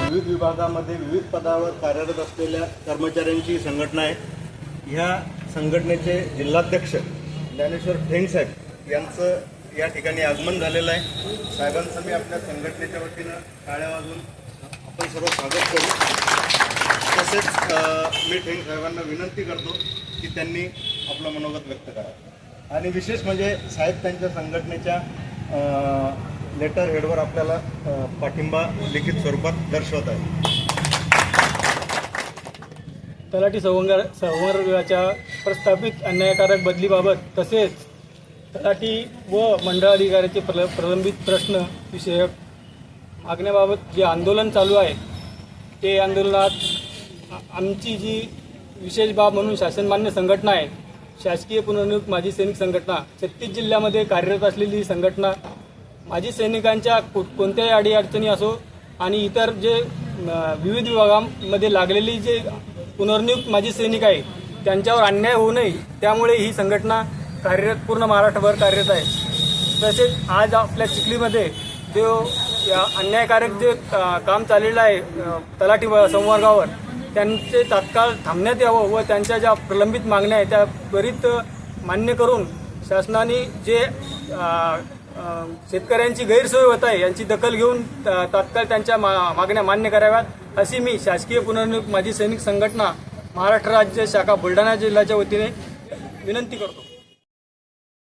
विविध विभागामध्ये विविध पदावर कार्यरत असलेल्या कर्मचाऱ्यांची संघटना आहे. ह्या संघटनेचे जिल्हाध्यक्ष ज्ञानेश्वर ठेंग साहेब यांचं या ठिकाणी आगमन झालेलं आहे. साहेबांचं मी आपल्या संघटनेच्या वतीनं टाळ्या वाजून आपण सर्व स्वागत करू. तसेच मी ठेंग साहेबांना विनंती करतो की त्यांनी आपलं मनोगत व्यक्त करावं आणि विशेष म्हणजे साहेब त्यांच्या संघटनेच्या लेटर हेडवर आपल्याला पाठिंबा लिखित स्वरूपात दर्शवत आहे तलाठी संवर्ग संवर्गाच्या प्रस्थापित अन्यायकारक बदलीबाबत तसेच तलाठी व मंडळाधिकाऱ्याचे प्रल प्रलंबित प्रश्न विषयक मागण्याबाबत जे आंदोलन चालू आहे ते आंदोलनात आमची जी विशेष बाब म्हणून शासनमान्य संघटना आहे शासकीय पुनर्नियुक्त माजी सैनिक संघटना छत्तीस जिल्ह्यामध्ये कार्यरत असलेली संघटना माजी सैनिकांच्या को कोणत्याही अडीअडचणी असो आणि इतर जे विविध विभागांमध्ये लागलेली जे पुनर्नियुक्त माजी सैनिक आहे. त्यांच्यावर अन्याय होऊ नये. त्यामुळे ही संघटना कार्यरत पूर्ण महाराष्ट्रभर कार्यरत आहे. तसेच आज आपल्या चिखलीमध्ये जो अन्यायकारक जे काम चाललेलं आहे तलाठी व संवर्गावर त्यांचे तात्काळ थांबण्यात यावं व त्यांच्या ज्या प्रलंबित मागण्या आहेत त्या त्वरित मान्य करून शासनाने जे शेतकऱ्यांची गैरसोय होत आहे यांची दखल घेऊन तात्काळ त्यांच्या मा मागण्या मान्य कराव्यात अशी मी शासकीय पुनर्नियुक्त माजी सैनिक संघटना महाराष्ट्र राज्य शाखा बुलढाणा जिल्ह्याच्या वतीने विनंती करतो.